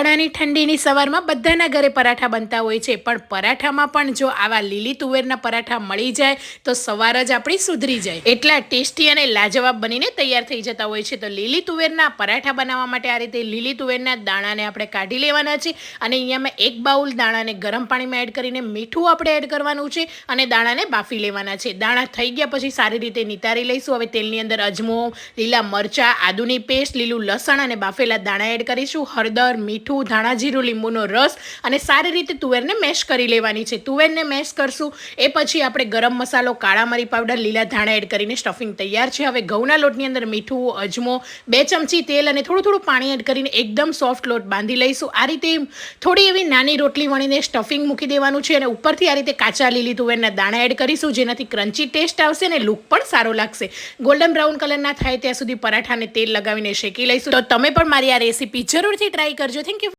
ઉનાળાની ઠંડીની સવારમાં બધાના ઘરે પરાઠા બનતા હોય છે. પણ પરાઠામાં પણ જો આવા લીલી તુવેરના પરાઠા મળી જાય, તો સવાર જ આપણી સુધરી જાય. એટલા ટેસ્ટી અને લાજવાબ બનીને તૈયાર થઈ જતા હોય છે. તો લીલી તુવેરના પરાઠા બનાવવા માટે આ રીતે લીલી તુવેરના દાણાને આપણે કાઢી લેવાના છે. અને અહીંયા મેં એક બાઉલ દાણાને ગરમ પાણીમાં એડ કરીને મીઠું આપણે એડ કરવાનું છે અને દાણાને બાફી લેવાના છે. દાણા થઈ ગયા પછી સારી રીતે નિતારી લઈશું. હવે તેલની અંદર અજમો, લીલા મરચાં, આદુની પેસ્ટ, લીલું લસણ અને બાફેલા દાણા એડ કરીશું. હળદર, મીઠું ધાણા જીરું લીંબુનો રસ અને સારી રીતે તુવેરને મેશ કરી લેવાની છે. તુવેરને મેશ કરશું એ પછી આપણે ગરમ મસાલો, કાળા મરી પાવડર લીલા ધાણા એડ કરીને સ્ટફિંગ તૈયાર છે. હવે ઘઉંના લોટની અંદર મીઠું, અજમો, બે ચમચી તેલ અને થોડું થોડું પાણી એડ કરીને એકદમ સોફ્ટ લોટ બાંધી લઈશું. આ રીતે થોડી એવી નાની રોટલી વણીને સ્ટફિંગ મૂકી દેવાનું છે અને ઉપરથી આ રીતે કાચા લીલી તુવેરના દાણા એડ કરીશું, જેનાથી ક્રન્ચી ટેસ્ટ આવશે અને લુક પણ સારો લાગશે. ગોલ્ડન બ્રાઉન કલરના થાય ત્યાં સુધી પરાઠાને તેલ લગાવીને શેકી લઈશું. તો તમે પણ મારી આ રેસીપી જરૂરથી ટ્રાય કરજો. થેન્ક